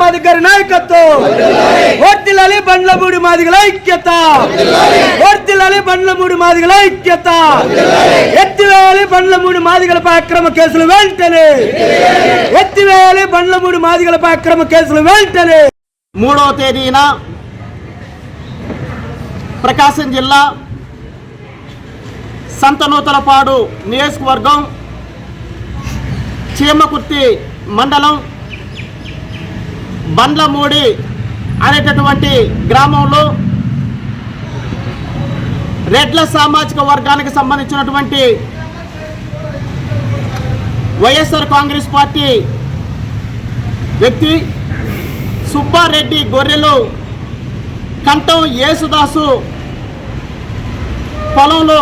మాది గారి నాయకత్వం. వర్దిలాలి బండ్లమూడి మాదిగల ఐక్యత. వర్దిలాలి బండ్లమూడి మాదిగల ఐక్యత. ఎత్తివేయాలి బండ్ల మూడు మాదిగలపై అక్రమ కేసులు వెంటనే. ఎత్తివేయాలి బండ్ల మూడు మాదిగలపై అక్రమ కేసులు వెంటనే. మూడవ తేదీన ప్రకాశం జిల్లా సంతనూతలపాడు నియోజకవర్గం చీమకుర్తి మండలం బండ్లమూడి అనేటటువంటి గ్రామంలో రెడ్ల సామాజిక వర్గానికి సంబంధించినటువంటి వైఎస్ఆర్ కాంగ్రెస్ పార్టీ వ్యక్తి సుబ్బారెడ్డి గొర్రెలు కంఠం యేసుదాసు పొలంలో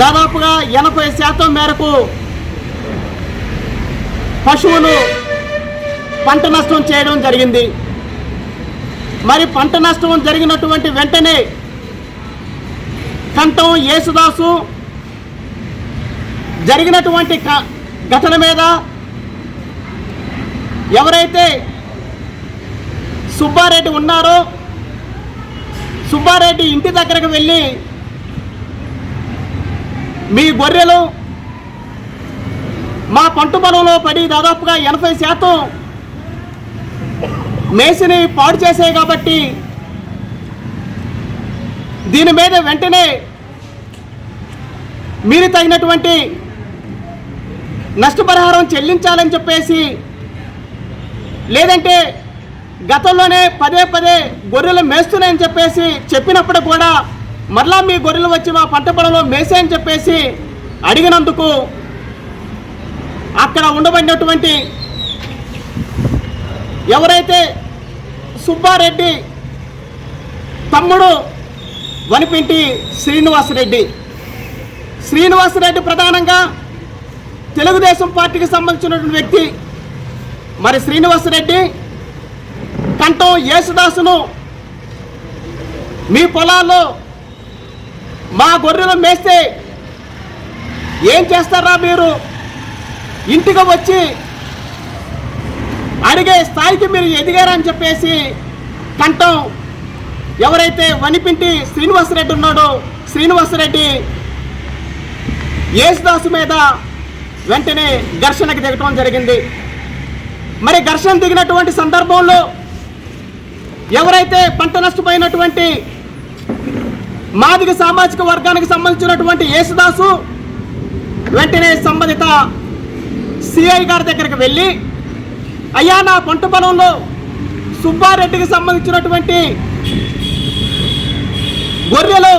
దాదాపుగా ఎనభై శాతం మేరకు పశువులు పంట నష్టం చేయడం జరిగింది. మరి పంట నష్టం జరిగినటువంటి వెంటనే కంఠం యేసుదాసు జరిగినటువంటి ఘటన మీద ఎవరైతే సుబ్బారెడ్డి ఉన్నారో సుబ్బారెడ్డి ఇంటి దగ్గరకు వెళ్ళి మీ గొర్రెలు మా పంట పొలంలో పడి దాదాపుగా ఎనభై శాతం మేసిని పాడు చేసాయి కాబట్టి దీని మీద వెంటనే మీరు తగినటువంటి నష్టపరిహారం చెల్లించాలని చెప్పేసి లేదంటే గతంలోనే పదే పదే గొర్రెలు మేస్తున్నాయని చెప్పేసి చెప్పినప్పుడు కూడా మరలా మీ గొర్రెలు వచ్చి మా పంట పొలంలో మేసాయని చెప్పేసి అడిగినందుకు అక్కడ ఉండబడినటువంటి ఎవరైతే సుబ్బారెడ్డి తమ్ముడు వనిపింటి శ్రీనివాసరెడ్డి. శ్రీనివాసరెడ్డి ప్రధానంగా తెలుగుదేశం పార్టీకి సంబంధించినటువంటి వ్యక్తి. మరి శ్రీనివాసరెడ్డి కంఠం యేసుదాసును మీ పొలాల్లో మా గొర్రెలు మేస్తే ఏం చేస్తారా మీరు? ఇంటికి వచ్చి అడిగే స్థాయికి మీరు ఎదిగారని చెప్పేసి కంఠం ఎవరైతే వనిపింటి శ్రీనివాసరెడ్డి ఉన్నాడో శ్రీనివాసరెడ్డి యేసుదాసు మీద వెంటనే ఘర్షణకు దిగటం జరిగింది. మరి ఘర్షణ దిగినటువంటి సందర్భంలో ఎవరైతే పంట నష్టపోయినటువంటి మాదిగ సామాజిక వర్గానికి సంబంధించినటువంటి యేసుదాసు వెంటనే సంబంధిత సిఐ గారి దగ్గరికి వెళ్ళి అయ్యా నా పంట పొలంలో సుబ్బారెడ్డికి సంబంధించినటువంటి గొర్రెలు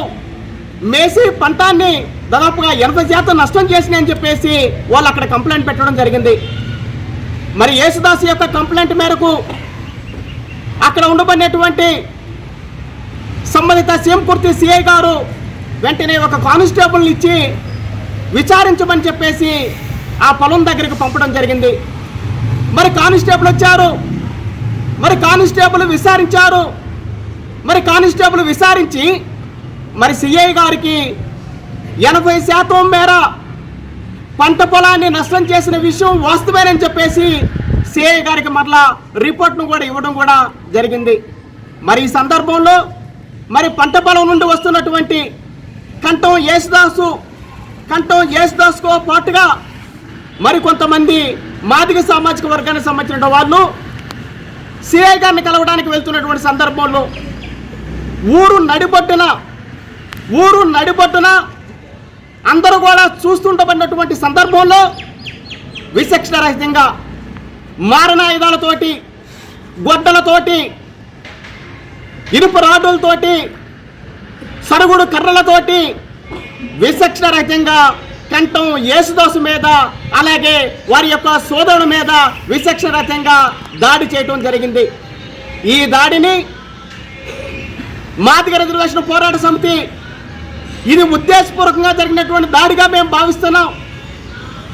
మేసి పంటాన్ని దాదాపుగా ఎనభై శాతం నష్టం చేసినాయని చెప్పేసి వాళ్ళు అక్కడ కంప్లైంట్ పెట్టడం జరిగింది. మరి యేసుదాస్ యొక్క కంప్లైంట్ మేరకు అక్కడ ఉండబడినటువంటి సంబంధిత సీఎంకుర్తి సిఐ గారు వెంటనే ఒక కానిస్టేబుల్ ఇచ్చి విచారించమని చెప్పేసి ఆ పొలం దగ్గరికి పంపడం జరిగింది. మరి కానిస్టేబుల్ వచ్చారు. మరి కానిస్టేబుల్ విచారించారు మరి కానిస్టేబుల్ విచారించి మరి సిఐ గారికి ఎనభై శాతం మేర పంట పొలాన్ని నష్టం చేసిన విషయం వాస్తవేనని చెప్పేసి సిఐ గారికి మరలా రిపోర్ట్ను కూడా ఇవ్వడం కూడా జరిగింది. మరి ఈ సందర్భంలో మరి పంట పొలం నుండి వస్తున్నటువంటి కంఠం యేసుదాసు కంఠం యేసుదాస్తో పాటుగా మరి కొంతమంది మాదిగ సామాజిక వర్గానికి సంబంధించిన వాళ్ళు సిఐ గారిని కలవడానికి వెళ్తున్నటువంటి సందర్భంలో ఊరు నడిబొట్టున ఊరు నడిబొట్టున అందరూ కూడా చూస్తుండబడినటువంటి సందర్భంలో విచక్షణరహితంగా మారణాయుధాలతోటి గొడ్డలతోటి ఇనుపు రాడులతోటి సరుగుడు కర్రలతోటి విచక్షణరహితంగా కంఠం యేసుదాసు మీద అలాగే వారి యొక్క సోదరుడు మీద విచక్షణరహితంగా దాడి చేయటం జరిగింది. ఈ దాడిని మాదిగ రిజర్వేషన్ పోరాట సమితి ఇది ఉద్దేశపూర్వకంగా జరిగినటువంటి దాడిగా మేము భావిస్తున్నాం.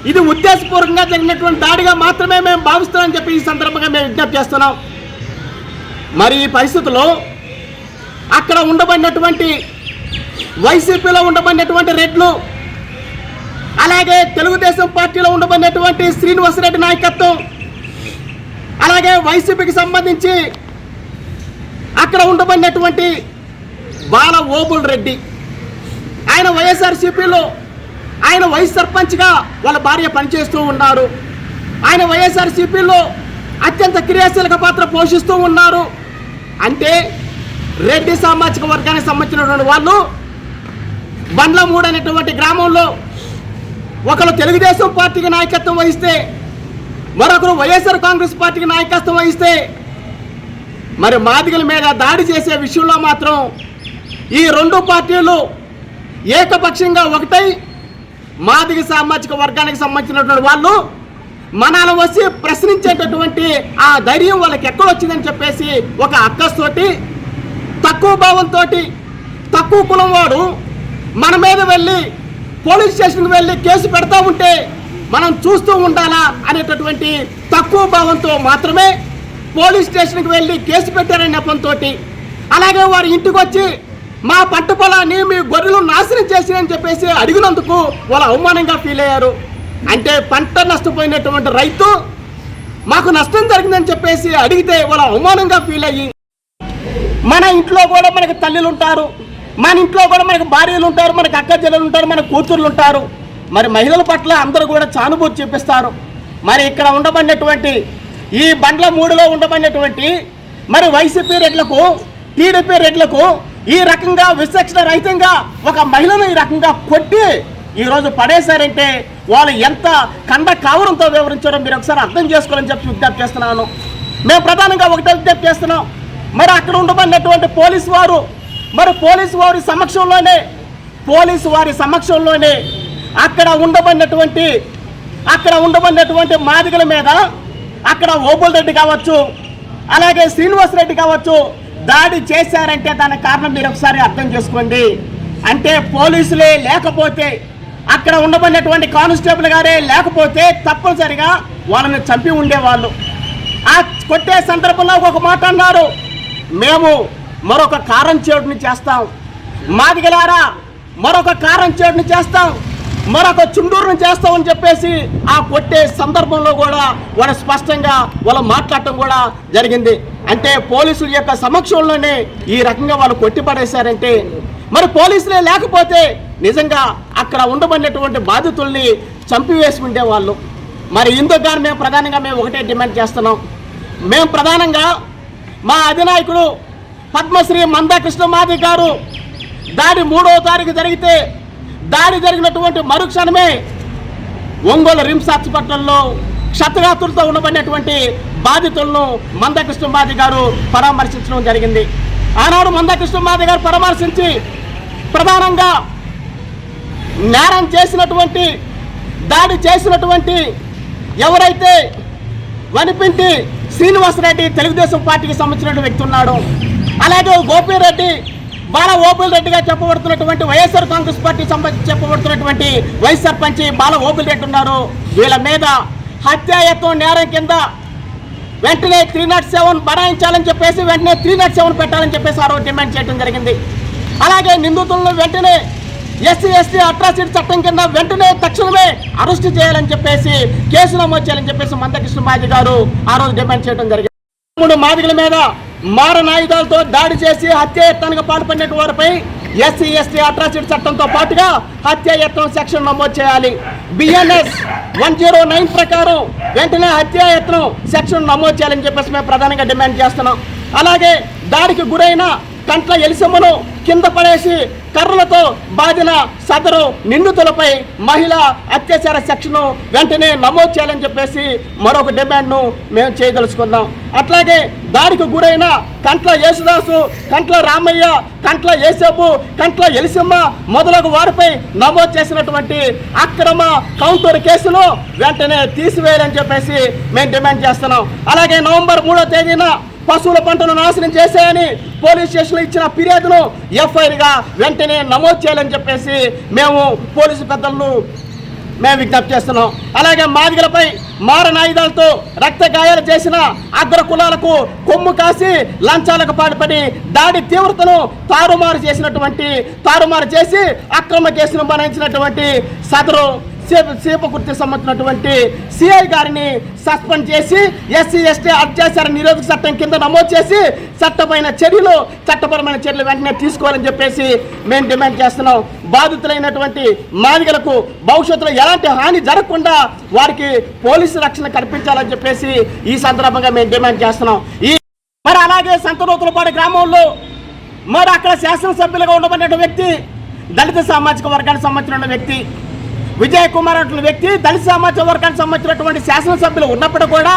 ఇది ఉద్దేశపూర్వకంగా జరిగినటువంటి దాడిగా మాత్రమే మేము భావిస్తున్నామని చెప్పి ఈ సందర్భంగా మేము విజ్ఞప్తి చేస్తున్నాం. మరి ఈ పరిస్థితుల్లో అక్కడ ఉండబడినటువంటి వైసీపీలో ఉండబడినటువంటి రెడ్లు అలాగే తెలుగుదేశం పార్టీలో ఉండబడినటువంటి శ్రీనివాసరెడ్డి నాయకత్వం అలాగే వైసీపీకి సంబంధించి అక్కడ ఉండబడినటువంటి బాల ఓబుల్ రెడ్డి. ఆయన వైఎస్ఆర్సీపీలో ఆయన వైస్ సర్పంచ్గా వాళ్ళ భార్య పనిచేస్తూ ఉన్నారు. ఆయన వైఎస్ఆర్సీపీలో అత్యంత క్రియాశీలక పాత్ర పోషిస్తూ ఉన్నారు. అంటే రెడ్డి సామాజిక వర్గానికి సంబంధించినటువంటి వాళ్ళు బండ్లమూడు అనేటువంటి గ్రామంలో ఒకరు తెలుగుదేశం పార్టీకి నాయకత్వం వహిస్తే మరొకరు వైఎస్ఆర్ కాంగ్రెస్ పార్టీకి నాయకత్వం వహిస్తే మరి మాదిగల మీద దాడి చేసే విషయంలో మాత్రం ఈ రెండు పార్టీలు ఏకపక్షంగా ఒకటై మాదిగ సామాజిక వర్గానికి సంబంధించినటువంటి వాళ్ళు మనాల వచ్చి ప్రశ్నించేటటువంటి ఆ ధైర్యం వాళ్ళకి ఎక్కడొచ్చిందని చెప్పేసి ఒక అక్కస్తోటి తక్కువ భావంతో తక్కువ కులం వాడు మన మీద వెళ్ళి పోలీస్ స్టేషన్కి వెళ్ళి కేసు పెడతా ఉంటే మనం చూస్తూ ఉండాలా అనేటటువంటి తక్కువ భావంతో మాత్రమే పోలీస్ స్టేషన్కి వెళ్ళి కేసు పెట్టారనే నెపంతో అలాగే వారి ఇంటికి వచ్చి మా పంట పొలాన్ని మీ గొర్రెలు నాశనం చేసినని చెప్పేసి అడిగినందుకు వాళ్ళు అవమానంగా ఫీల్ అయ్యారు. అంటే పంట నష్టపోయినటువంటి రైతు మాకు నష్టం జరిగిందని చెప్పేసి అడిగితే వాళ్ళ అవమానంగా ఫీల్ అయ్యి మన ఇంట్లో కూడా మనకి తల్లులు ఉంటారు. మన ఇంట్లో కూడా మనకు భార్యలు ఉంటారు మనకి అక్క చెల్లెలు ఉంటారు మన కూతుర్లు ఉంటారు. మరి మహిళల పట్ల అందరూ కూడా సానుభూతి చూపిస్తారు. మరి ఇక్కడ ఉండబడినటువంటి ఈ బండ్ల మూడులో ఉండబడినటువంటి మరి వైసీపీ రెడ్లకు టీడీపీ రెడ్లకు ఈ రకంగా విచక్షణ రహితంగా ఒక మహిళను ఈ రకంగా కొట్టి ఈరోజు పడేశారంటే వాళ్ళు ఎంత కండ కావరంతో వివరించారో మీరు ఒకసారి అర్థం చేసుకోవాలని చెప్పి విజ్ఞప్తి చేస్తున్నాను. మేము ప్రధానంగా ఒకటే విజ్ఞప్తి చేస్తున్నాం. మరి అక్కడ ఉండబడినటువంటి పోలీసు వారు మరి పోలీసు వారి సమక్షంలోనే పోలీసు వారి సమక్షంలోనే అక్కడ ఉండబడినటువంటి అక్కడ ఉండబడినటువంటి మాదిగల మీద అక్కడ ఓబుల్ రెడ్డి కావచ్చు అలాగే శ్రీనివాస్ రెడ్డి కావచ్చు దాడి చేశారంటే దాని కారణం మీరు ఒకసారి అర్థం చేసుకోండి. అంటే పోలీసులే లేకపోతే అక్కడ ఉండబడినటువంటి కానిస్టేబుల్ గారే లేకపోతే తప్పనిసరిగా వాళ్ళని చంపి ఉండేవాళ్ళు. ఆ కొట్టే సందర్భంలో ఒక మాట అన్నారు. మేము మరొక కారం చేడుని చేస్తాం. మాదిగలారా మరొక కారం చేడుని చేస్తాం. మరొక చుండూరుని చేస్తామని చెప్పేసి ఆ కొట్టే సందర్భంలో కూడా వాళ్ళు స్పష్టంగా వాళ్ళు మాట్లాడటం కూడా జరిగింది. అంటే పోలీసుల యొక్క సమక్షంలోనే ఈ రకంగా వాళ్ళు కొట్టిపడేశారంటే మరి పోలీసులే లేకపోతే నిజంగా అక్కడ ఉండబడినటువంటి బాధితుల్ని చంపివేసి ఉండేవాళ్ళు మరి ఇందుకు కానీ మేము ప్రధానంగా మేము ఒకటే డిమాండ్ చేస్తున్నాం. మేము ప్రధానంగా మా అధినాయకుడు పద్మశ్రీ మందా మాది గారు దాడి మూడవ తారీఖు జరిగితే దాడి జరిగినటువంటి మరుక్షణమే ఒంగోలు రిమ్స్ హాస్పిటల్లో క్షతగాతులతో ఉండబడినటువంటి బాధితులను మందకృష్ణమాది గారు పరామర్శించడం జరిగింది. ఆనాడు మందకృష్ణమాది గారు పరామర్శించి ప్రధానంగా నేరం చేసినటువంటి దాడి చేసినటువంటి ఎవరైతే వనిపింటి శ్రీనివాసరెడ్డి తెలుగుదేశం పార్టీకి సంబంధించిన వ్యక్తి ఉన్నాడు అలాగే గోపిరెడ్డి బాల ఓపిల్ రెడ్డిగా చెప్పబడుతున్నటువంటి వైఎస్ఆర్ కాంగ్రెస్ పార్టీ సంబంధించి చెప్పబడుతున్నటువంటి వైస్ సర్పంచ్ బాల ఓపిల్ రెడ్డి ఉన్నారు. వీళ్ళ మీద హత్యాయత్వం నేరం కింద వెంటనే త్రీ నాట్ సెవెన్ బనాయించాలని చెప్పేసి వెంటనే త్రీ నాట్ సెవెన్ పెట్టాలని చెప్పేసి ఆ రోజు డిమాండ్ చేయడం జరిగింది. అలాగే నిందితులను వెంటనే ఎస్సీ ఎస్టీ అట్రాసిటీ చట్టం కింద వెంటనే తక్షణమే అరెస్ట్ చేయాలని చెప్పేసి కేసు నమోదు చేయాలని చెప్పేసి మందకృష్ణ మాది గారు ఆ రోజు డిమాండ్ చేయడం జరిగింది. మూడు మాదిగల మీద మారణాయుధాలతో దాడి చేసి హత్యాయత్నానికి పాల్పడిన వారిపై ఎస్సీ ఎస్టీ అట్రాసిటీ చట్టంతో పాటుగా హత్యాయత్నం సెక్షన్ నమోదు చేయాలి. బిఎన్ఎస్ వన్ జీరో నైన్ ప్రకారం వెంటనే హత్యాయత్నం సెక్షన్ నమోదు చేయాలని చెప్పేసి మేము ప్రధానంగా డిమాండ్ చేస్తున్నాం. అలాగే దాడికి గురైన కంట్ల ఎలిసమ్మను కింద పడేసి కర్రలతో బాధిన సదరు నిందితులపై మహిళ అత్యాచార సెక్షను వెంటనే నమోదు చేయాలని చెప్పేసి మరొక డిమాండ్ను మేము చేయదలుచుకున్నాం. అట్లాగే దానికి గురైన కంట్ల యేసుదాసు కంట్ల రామయ్య కంట్ల యేసబ్బు కంట్ల ఎలిసమ్మ మొదలగు వారిపై నమోదు చేసినటువంటి అక్రమ కౌంటర్ కేసును వెంటనే తీసివేయాలని చెప్పేసి మేము డిమాండ్ చేస్తున్నాం. అలాగే నవంబర్ మూడో తేదీన పశువుల పంటను నాశనం చేశాయని పోలీస్ స్టేషన్లో ఇచ్చిన ఫిర్యాదును ఎఫ్ఐఆర్గా వెంటనే నమోదు చేయాలని చెప్పేసి మేము పోలీసు పెద్దలను మేము విజ్ఞప్తి చేస్తున్నాం. అలాగే మాదిగలపై మారణాయుధాలతో రక్త గాయాలు చేసిన అగ్ర కులాలకు కొమ్ము కాసి లంచాలకు పాల్పడి దాడి తీవ్రతను తారుమారు చేసినటువంటి తారుమారు చేసి అక్రమ కేసును మరణించినటువంటి సదరు సేప సేపకుర్తి సంబంధించినటువంటి సిఐ గారిని సస్పెండ్ చేసి ఎస్సీ ఎస్టీ అత్యాచార నిరోధక చట్టం కింద నమోదు చేసి చట్టమైన చర్యలు చట్టపరమైన చర్యలు వెంటనే తీసుకోవాలని చెప్పేసి మేము డిమాండ్ చేస్తున్నాం. బాధితులైనటువంటి మాదిగలకు భవిష్యత్తులో ఎలాంటి హాని జరగకుండా వారికి పోలీసు రక్షణ కల్పించాలని చెప్పేసి ఈ సందర్భంగా మేము డిమాండ్ చేస్తున్నాం. ఈ మరి అలాగే సంతనూతులపాడు గ్రామంలో మరి అక్కడ శాసనసభ్యులుగా ఉండబడిన వ్యక్తి దళిత సామాజిక వర్గానికి సంబంధించిన వ్యక్తి విజయ్ కుమార్ అటువంటి వ్యక్తి దళిత సమాజ వర్గానికి సంబంధించినటువంటి శాసనసభ్యులు ఉన్నప్పుడు కూడా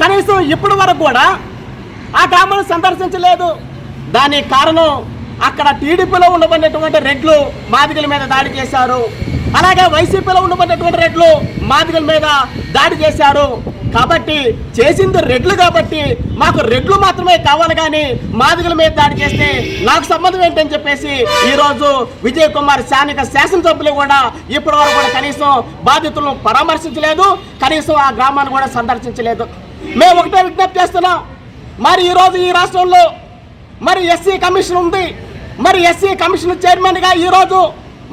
కనీసం ఇప్పటి వరకు కూడా ఆ గ్రామాన్ని సందర్శించలేదు. దానికి కారణం అక్కడ టీడీపీలో ఉండబడినటువంటి రెడ్లు మాదిగల మీద దాడి చేశారు. అలాగే వైసీపీలో ఉండబడినటువంటి రెడ్లు మాదిగల మీద దాడి చేశారు. కాబట్టి చేసింది రెడ్లు కాబట్టి మాకు రెడ్లు మాత్రమే కావాలి కానీ మాదిగల మీద దాడి చేస్తే నాకు సంబంధం ఏంటని చెప్పేసి ఈరోజు విజయ్ కుమార్ స్థానిక శాసనసభ్యులు కూడా ఇప్పటి వరకు కూడా కనీసం బాధితులను పరామర్శించలేదు. కనీసం ఆ గ్రామాన్ని కూడా సందర్శించలేదు. మేము ఒకటే విజ్ఞప్తి చేస్తున్నాం. మరి ఈరోజు ఈ రాష్ట్రంలో మరి ఎస్సీ కమిషన్ ఉంది. మరి ఎస్సీ కమిషన్ చైర్మన్గా ఈరోజు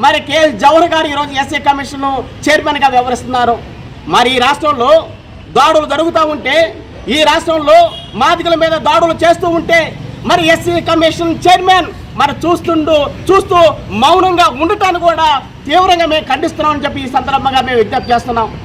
మరి కేఎస్ జవహర్ గారు ఈరోజు ఎస్సీ కమిషన్ చైర్మన్గా వివరిస్తున్నారు వ్యవహరిస్తున్నారు. మరి ఈ రాష్ట్రంలో దాడులు జరుగుతూ ఉంటే ఈ రాష్ట్రంలో మాదికల మీద దాడులు చేస్తూ ఉంటే మరి ఎస్సీ కమిషన్ చైర్మన్ మరి చూస్తుండు చూస్తూ మౌనంగా ఉండటాన్ని కూడా తీవ్రంగా మేము ఖండిస్తున్నామని చెప్పి ఈ సందర్భంగా మేము విజ్ఞప్తి చేస్తున్నాం.